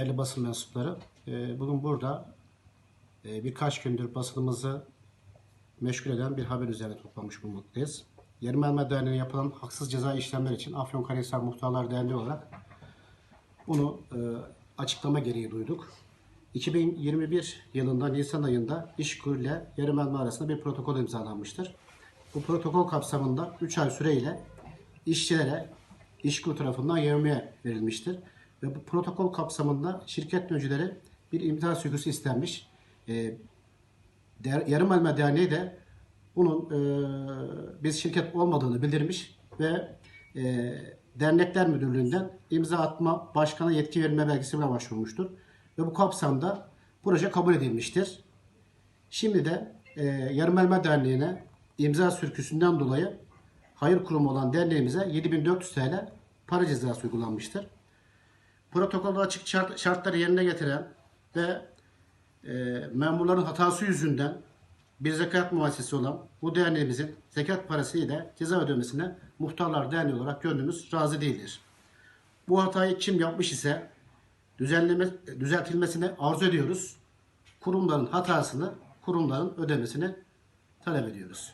Değerli basın mensupları, e, bugün burada e, birkaç gündür basınımızı meşgul eden bir haber üzerine toplamış bulunmaktayız. Yermelme Derneği'ne yapılan haksız ceza işlemler için Afyonkarahisar Muhtarlar Derneği olarak bunu e, açıklama gereği duyduk. 2021 yılında Nisan ayında İşkur ile Yermelme arasında bir protokol imzalanmıştır. Bu protokol kapsamında 3 ay süreyle işçilere İşkur tarafından yevmiye verilmiştir. Ve bu protokol kapsamında şirket öncüleri bir imza sürgüsü istenmiş. E, Der, Yarım Elma Derneği de bunun e, biz şirket olmadığını bildirmiş ve e, Dernekler Müdürlüğü'nden imza atma başkana yetki verilme belgesine başvurmuştur. Ve bu kapsamda proje kabul edilmiştir. Şimdi de e, Yarım Elma Derneği'ne imza sürküsünden dolayı hayır kurumu olan derneğimize 7400 TL para cezası uygulanmıştır. Protokolde açık şart, şartları yerine getiren ve e, memurların hatası yüzünden bir zekat muassesi olan bu derneğimizin zekat parası ile ceza ödemesine muhtarlar derneği olarak gönlümüz razı değildir. Bu hatayı kim yapmış ise düzenleme, düzeltilmesini arzu ediyoruz. Kurumların hatasını kurumların ödemesini talep ediyoruz.